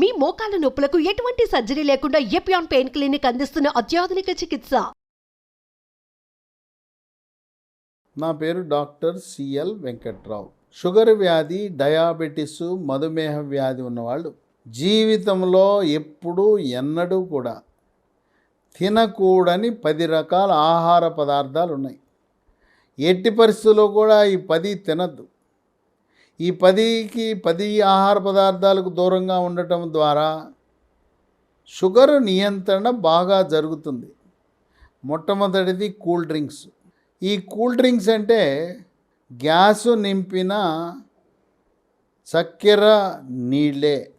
మీ మోకాల నొప్పులకు ఎటువంటి సర్జరీ లేకుండా ఎపియాన్ పెయిన్ క్లినిక్ అందిస్తున్న అత్యాధునిక చికిత్స? నా పేరు డాక్టర్ సిఎల్ వెంకట్రావు. షుగర్ వ్యాధి డయాబెటిస్ మధుమేహ వ్యాధి ఉన్నవాళ్ళు జీవితంలో ఎప్పుడూ ఎన్నడూ కూడా తినకూడని పది రకాల ఆహార పదార్థాలు ఉన్నాయి. ఎట్టి పరిస్థితుల్లో కూడా ఈ పది తినద్దు. ఈ పదికి పది ఆహార పదార్థాలకు దూరంగా ఉండటం ద్వారా షుగర్ నియంత్రణ బాగా జరుగుతుంది. మొట్టమొదటిది కూల్ డ్రింక్స్. ఈ కూల్ డ్రింక్స్ అంటే గ్యాసు నింపిన చక్కెర నీళ్ళే.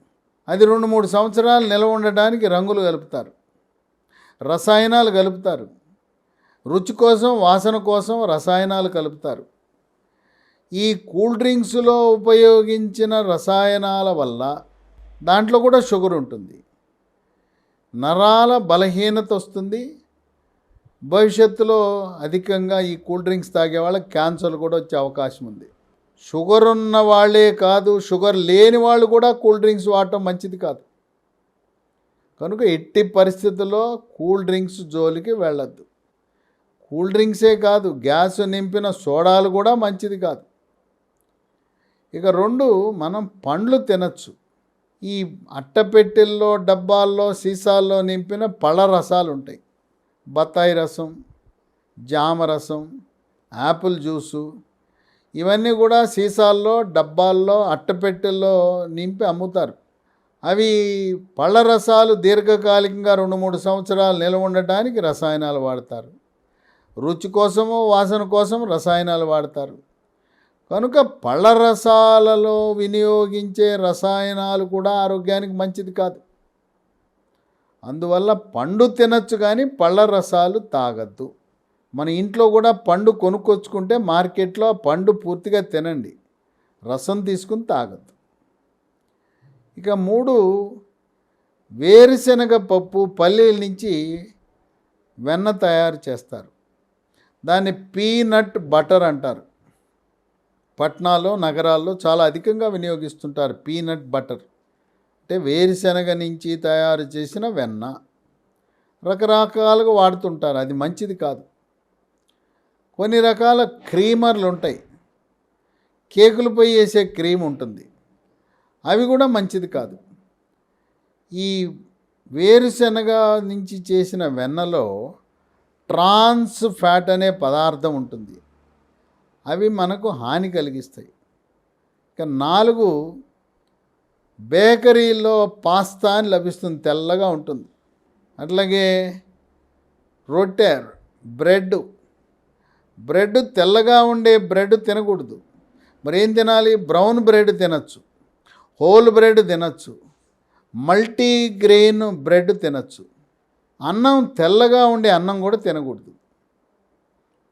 అది రెండు మూడు సంవత్సరాలు నిల్వ ఉండడానికి రంగులు కలుపుతారు. రసాయనాలు కలుపుతారు. రుచి కోసం వాసన కోసం రసాయనాలు కలుపుతారు. ఈ కూల్ డ్రింక్స్లో ఉపయోగించిన రసాయనాల వల్ల దాంట్లో కూడా షుగర్ ఉంటుంది. నరాల బలహీనత వస్తుంది. భవిష్యత్తులో అధికంగా ఈ కూల్ డ్రింక్స్ తాగే వాళ్ళకి క్యాన్సర్ కూడా వచ్చే అవకాశం ఉంది. షుగర్ ఉన్న వాళ్ళే కాదు షుగర్ లేని వాళ్ళు కూడా కూల్ డ్రింక్స్ వాడటం మంచిది కాదు. కనుక ఎట్టి పరిస్థితుల్లో కూల్ డ్రింక్స్ జోలికి వెళ్ళద్దు. కూల్ డ్రింక్సే కాదు గ్యాస్ నింపిన సోడాలు కూడా మంచిది కాదు. ఇక రెండు మనం పండ్లు తినచ్చు. ఈ అట్టపెట్టెల్లో డబ్బాల్లో సీసాల్లో నింపిన పళ్ళ రసాలు ఉంటాయి బత్తాయి రసం జామ రసం యాపిల్ జ్యూసు ఇవన్నీ కూడా సీసాల్లో డబ్బాల్లో అట్టపెట్టెల్లో నింపి అమ్ముతారు. అవి పళ్ళ రసాలు దీర్ఘకాలికంగా రెండు మూడు సంవత్సరాలు నిల్వ ఉండటానికి రసాయనాలు వాడతారు. రుచి కోసము వాసన కోసం రసాయనాలు వాడతారు. కనుక పళ్ళ రసాలలో వినియోగించే రసాయనాలు కూడా ఆరోగ్యానికి మంచిది కాదు. అందువల్ల పండు తినచ్చు కానీ పళ్ళ రసాలు తాగద్దు. మన ఇంట్లో కూడా పండు కొనుక్కొచ్చుకుంటే మార్కెట్లో ఆ పండు పూర్తిగా తినండి. రసం తీసుకుని తాగద్దు. ఇక మూడు వేరుశనగ పప్పు పల్లీల నుంచి వెన్న తయారు చేస్తారు. దాన్ని పీనట్ బటర్ అంటారు. పట్టణాల్లో నగరాల్లో చాలా అధికంగా వినియోగిస్తుంటారు పీనట్ బటర్. అంటే వేరుశనగ నుంచి తయారు చేసిన వెన్న. రకరకాలుగా వాడుతుంటారు. అది మంచిది కాదు. కొన్ని రకాల క్రీమర్లు ఉంటాయి. కేకులపై వేసే క్రీమ్ ఉంటుంది. అవి కూడా మంచిది కాదు. ఈ వేరుశనగ నుంచి చేసిన వెన్నలో ట్రాన్స్ ఫ్యాట్ అనే పదార్థం ఉంటుంది. అవి మనకు హాని కలిగిస్తాయి. ఇక నాలుగు బేకరీలో పాస్తా అని లభిస్తుంది తెల్లగా ఉంటుంది. అట్లాగే రొట్టె బ్రెడ్ బ్రెడ్ తెల్లగా ఉండే బ్రెడ్ తినకూడదు. మరి ఏం తినాలి? బ్రౌన్ బ్రెడ్ తినచ్చు హోల్ బ్రెడ్ తినచ్చు మల్టీగ్రెయిన్ బ్రెడ్ తినచ్చు. అన్నం తెల్లగా ఉండే అన్నం కూడా తినకూడదు.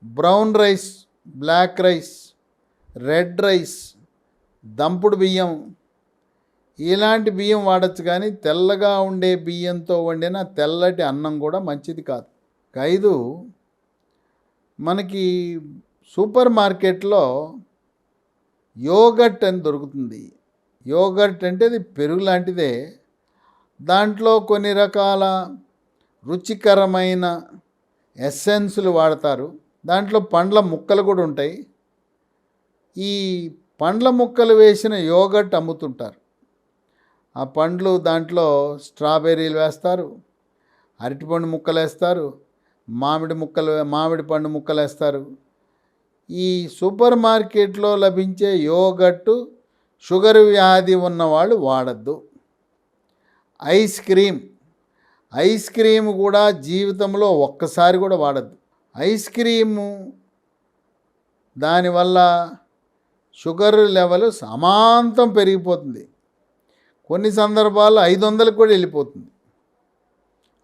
Brown rice black rice red rice దంపుడు బియ్యం. ఇలాంటి బియ్యం వాడచ్చు కానీ తెల్లగా ఉండే బియ్యంతో వండిన తెల్లటి అన్నం కూడా మంచిది కాదు. ఐదు మనకి సూపర్ మార్కెట్లో యోగట్ అని దొరుకుతుంది. యోగట్ అంటే అది పెరుగు లాంటిదే. దాంట్లో కొన్ని రకాల రుచికరమైన ఎస్సెన్సులు వాడతారు. దాంట్లో పండ్ల ముక్కలు కూడా ఉంటాయి. ఈ పండ్ల ముక్కలు వేసిన యోగట్ అమ్ముతుంటారు. ఆ పండ్లు దాంట్లో స్ట్రాబెర్రీలు వేస్తారు అరటిపండు ముక్కలు వేస్తారు మామిడి ముక్కలు మామిడి పండు ముక్కలు వేస్తారు. ఈ సూపర్ మార్కెట్లో లభించే యోగట్టు షుగర్ వ్యాధి ఉన్నవాళ్ళు వాడద్దు. ఐస్ క్రీమ్ ఐస్ క్రీమ్ కూడా జీవితంలో ఒక్కసారి కూడా వాడద్దు. ఐస్ క్రీము దానివల్ల షుగర్ లెవెల్ సమాంతం పెరిగిపోతుంది. కొన్ని సందర్భాల్లో ఐదు వందలకు కూడా వెళ్ళిపోతుంది.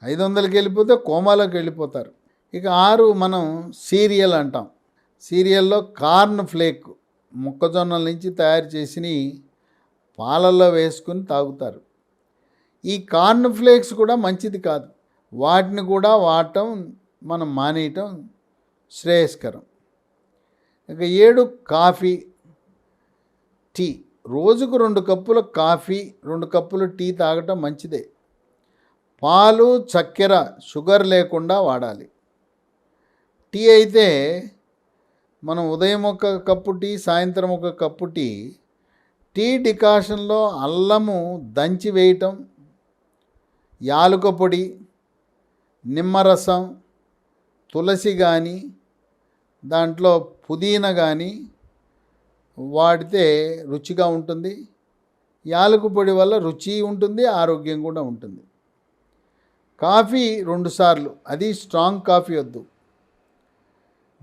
ఐదు వందలకి వెళ్ళిపోతే కోమాలోకి వెళ్ళిపోతారు. ఇక ఆరు మనం సీరియల్ అంటాం. సీరియల్లో కార్న్ ఫ్లేక్ మొక్కజొన్నల నుంచి తయారు చేసి పాలల్లో వేసుకుని తాగుతారు. ఈ కార్న్ ఫ్లేక్స్ కూడా మంచిది కాదు. వాటిని కూడా వాడటం మనం మానేయటం శ్రేయస్కరం. ఇక ఏడు కాఫీ టీ. రోజుకు రెండు కప్పుల కాఫీ రెండు కప్పులు టీ తాగటం మంచిదే. పాలు చక్కెర షుగర్ లేకుండా వాడాలి. టీ అయితే మనం ఉదయం ఒక కప్పు టీ సాయంత్రం ఒక కప్పు టీ టీ డికాషన్లో అల్లము దంచి వేయటం యాలుక పొడి నిమ్మరసం తులసి కానీ దాంట్లో పుదీనా కానీ వాడితే రుచిగా ఉంటుంది. యాలకు పొడి వల్ల రుచి ఉంటుంది ఆరోగ్యం కూడా ఉంటుంది. కాఫీ రెండుసార్లు అది స్ట్రాంగ్ కాఫీ వద్దు.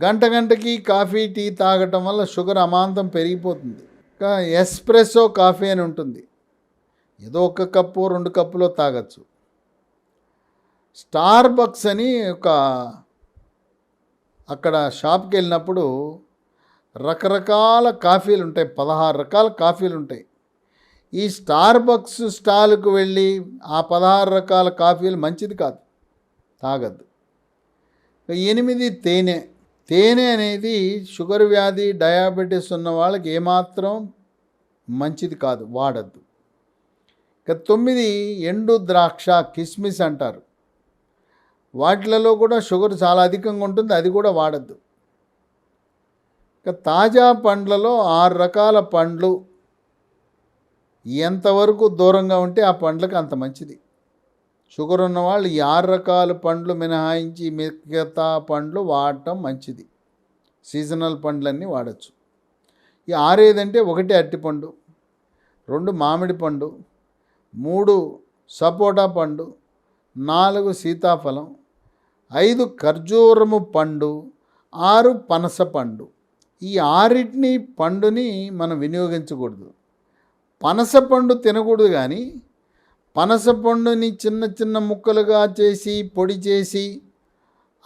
గంట గంటకి కాఫీ టీ తాగటం వల్ల షుగర్ అమాంతం పెరిగిపోతుంది. ఎస్ప్రెసో ఎస్ప్రెస్సో కాఫీ అని ఉంటుంది. ఏదో ఒక కప్పు రెండు కప్పులో తాగొచ్చు. స్టార్ బక్స్ అని ఒక అక్కడ షాప్కి వెళ్ళినప్పుడు రకరకాల కాఫీలు ఉంటాయి పదహారు రకాల కాఫీలు ఉంటాయి. ఈ స్టార్ బక్స్ స్టాల్కు వెళ్ళి ఆ పదహారు రకాల కాఫీలు మంచిది కాదు తాగద్దు. ఎనిమిది తేనె తేనె అనేది షుగర్ వ్యాధి డయాబెటీస్ ఉన్న వాళ్ళకి ఏమాత్రం మంచిది కాదు వాడద్దు. ఇక తొమ్మిది ఎండు ద్రాక్ష కిస్మిస్ అంటారు. వాటిలలో కూడా షుగర్ చాలా అధికంగా ఉంటుంది అది కూడా వాడద్దు. ఇక తాజా పండ్లలో ఆరు రకాల పండ్లు ఎంతవరకు దూరంగా ఉంటే ఆ పండ్లకు అంత మంచిది. షుగర్ ఉన్న వాళ్ళు ఈ ఆరు రకాల పండ్లు మినహాయించి మిగతా పండ్లు వాడటం మంచిది. సీజనల్ పండ్లన్నీ వాడచ్చు. ఈ ఆరు ఏదంటే ఒకటి అరటిపండు రెండు మామిడి పండు మూడు సపోటా పండు నాలుగు సీతాఫలం ఐదు ఖర్జూరము పండు ఆరు పనస పండు. ఈ ఆరిటిని పండుని మనం వినియోగించకూడదు. పనస పండు తినకూడదు కానీ పనస పండుని చిన్న చిన్న ముక్కలుగా చేసి పొడి చేసి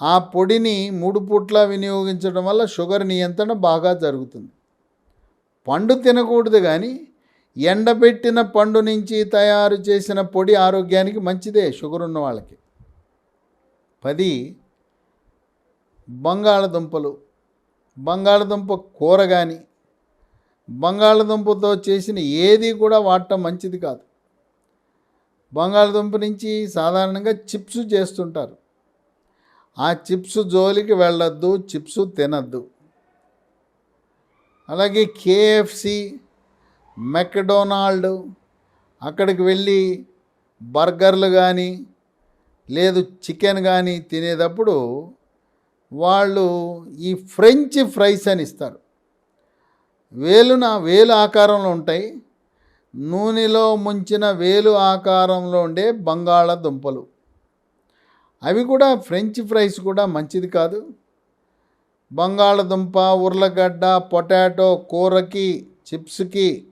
ఆ పొడిని మూడు పూట్ల వినియోగించడం వల్ల షుగర్ నియంత్రణ బాగా జరుగుతుంది. పండు తినకూడదు కానీ ఎండబెట్టిన పండు నుంచి తయారు చేసిన పొడి ఆరోగ్యానికి మంచిదే షుగర్ ఉన్న వాళ్ళకి. పది బంగాళదుంపలు. బంగాళదుంప కూర కానీ బంగాళదుంపతో చేసిన ఏది కూడా వాడటం మంచిది కాదు. బంగాళదుంప నుంచి సాధారణంగా చిప్స్ చేస్తుంటారు. ఆ చిప్స్ జోలికి వెళ్ళొద్దు చిప్స్ తినద్దు. అలాగే కేఎఫ్సి మెక్డొనాల్డ్ అక్కడికి వెళ్ళి బర్గర్లు కానీ లేదు చికెన్ కానీ తినేటప్పుడు వాళ్ళు ఈ ఫ్రెంచ్ ఫ్రైస్ అని ఇస్తారు. వేలున వేలు ఆకారంలో ఉంటాయి. నూనెలో ముంచిన వేలు ఆకారంలో ఉండే బంగాళదుంపలు. అవి కూడా ఫ్రెంచ్ ఫ్రైస్ కూడా మంచిది కాదు. బంగాళదుంప ఉర్లగడ్డ పొటాటో కూరకి చిప్స్కి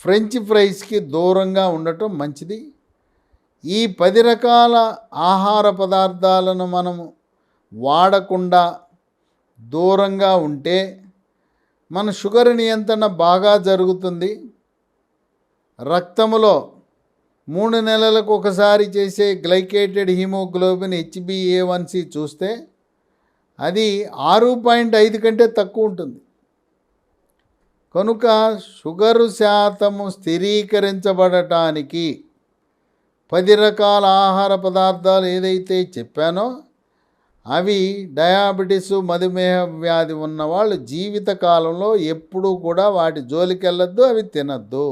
ఫ్రెంచ్ ఫ్రైస్కి దూరంగా ఉండటం మంచిది. ఈ పది రకాల ఆహార పదార్థాలను మనము వాడకుండా దూరంగా ఉంటే మన షుగర్ నియంత్రణ బాగా జరుగుతుంది. రక్తములో మూడు నెలలకు ఒకసారి చేసే గ్లైకేటెడ్ హిమోగ్లోబిన్ హెచ్బిఏ వన్సి చూస్తే అది ఆరు పాయింట్ ఐదు కంటే తక్కువ ఉంటుంది. కనుక షుగరు శాతము స్థిరీకరించబడటానికి పది రకాల ఆహార పదార్థాలు ఏదైతే చెప్పానో అవి డయాబెటీస్ మధుమేహ వ్యాధి ఉన్న వాళ్ళు జీవితకాలంలో ఎప్పుడూ కూడా వాటి జోలికెళ్ళొద్దు అవి తినద్దు.